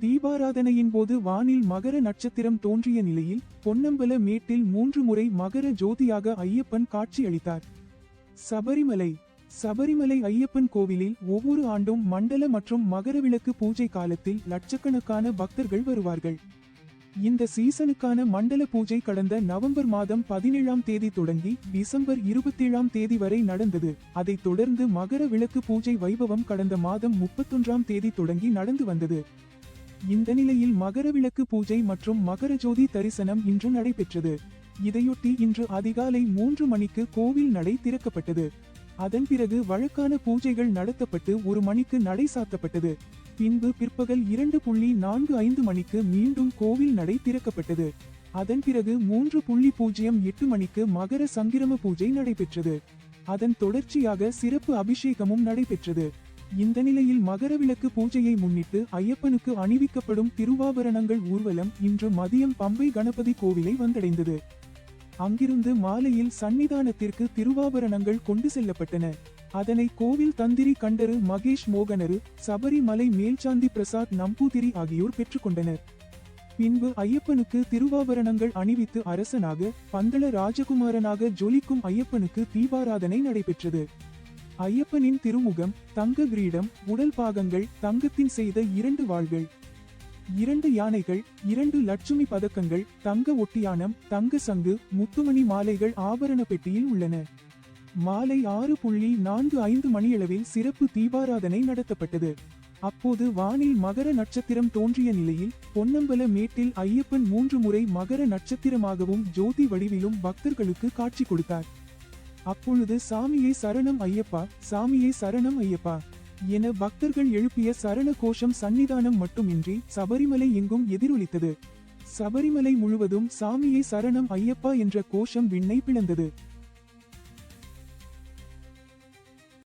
தீபாராதனையின் போது வானில் மகர நட்சத்திரம் தோன்றிய நிலையில் பொன்னம்பல மேட்டில் மூன்று முறை மகர ஜோதியாக ஐயப்பன் காட்சியளித்தார் சபரிமலை. சபரிமலை ஐயப்பன் கோவிலில் ஒவ்வொரு ஆண்டும் மண்டல மற்றும் மகரவிளக்கு பூஜை காலத்தில் லட்சக்கணக்கான பக்தர்கள் வருவார்கள். இந்த சீசனுக்கான மண்டல பூஜை கடந்த நவம்பர் மாதம் பதினேழாம் தேதி தொடங்கி டிசம்பர் இருபத்தேழாம் தேதி வரை நடந்தது. அதைத் தொடர்ந்து மகர விளக்கு பூஜை வைபவம் கடந்த மாதம் முப்பத்தொன்றாம் தேதி தொடங்கி நடந்து வந்தது. இந்த நிலையில் மகர விளக்கு பூஜை மற்றும் மகர ஜோதி தரிசனம் இன்று நடைபெற்றது. இதையொட்டி இன்று அதிகாலை மூன்று மணிக்கு கோவில் நடை திறக்கப்பட்டது. அதன் பிறகு வழக்கான பூஜைகள் நடத்தப்பட்டு ஒரு மணிக்கு நடை சாத்தப்பட்டது. பின்பு பிற்பகல் இரண்டு புள்ளி நான்கு ஐந்து மணிக்கு மீண்டும் கோவில் நடை திறக்கப்பட்டது. அதன் பிறகு மூன்று புள்ளி பூஜ்ஜியம் எட்டு மணிக்கு மகர சங்கிரம பூஜை நடைபெற்றது. அதன் தொடர்ச்சியாக சிறப்பு அபிஷேகமும் நடைபெற்றது. இந்த நிலையில் மகர விளக்கு பூஜையை முன்னிட்டு ஐயப்பனுக்கு அணிவிக்கப்படும் திருவாபரணங்கள் ஊர்வலம் இன்று மதியம் பம்பை கணபதி கோவிலை வந்தடைந்தது. அங்கிருந்து மாலையில் சன்னிதானத்திற்கு திருவாபரணங்கள் கொண்டு செல்லப்பட்டன. அதனை கோவில் தந்திரி கண்டரு மகேஷ் மோகனரு சபரிமலை மேல்சாந்தி பிரசாத் நம்பூதிரி ஆகியோர் பெற்றுக்கொண்டனர். பின்பு ஐயப்பனுக்கு திருவாபரணங்கள் அணிவித்து அரசனாக பந்தள ராஜகுமாரனாக ஜொலிக்கும் ஐயப்பனுக்கு தீபாராதனை நடைபெற்றது. ஐயப்பனின் திருமுகம் தங்க கிரீடம் உடல் பாகங்கள் தங்கத்தின் செய்த இரண்டு வாள்கள். இரண்டு யானைகள் இரண்டு லட்சுமி பதக்கங்கள் தங்க ஒட்டியானம் தங்க சங்கு முத்துமணி மாலைகள் ஆபரண பெட்டியில் உள்ளன. மாலை ஆறு புள்ளி நான்கு ஐந்து மணியளவில் சிறப்பு தீபாராதனை நடத்தப்பட்டது. அப்போது வானில் மகர நட்சத்திரம் தோன்றிய நிலையில் பொன்னம்பல மேட்டில் ஐயப்பன் மூன்று முறை மகர நட்சத்திரமாகவும் ஜோதி வடிவிலும் பக்தர்களுக்கு காட்சி கொடுத்தார். அப்பொழுது சாமியை சரணம் ஐயப்பா சாமியை சரணம் ஐயப்பா என பக்தர்கள் எழுப்பிய சரண கோஷம் சன்னிதானம் மட்டுமின்றி சபரிமலை எங்கும் எதிரொலித்தது. சபரிமலை முழுவதும் சாமியை சரணம் ஐயப்பா என்ற கோஷம் விண்ணை பிளந்தது.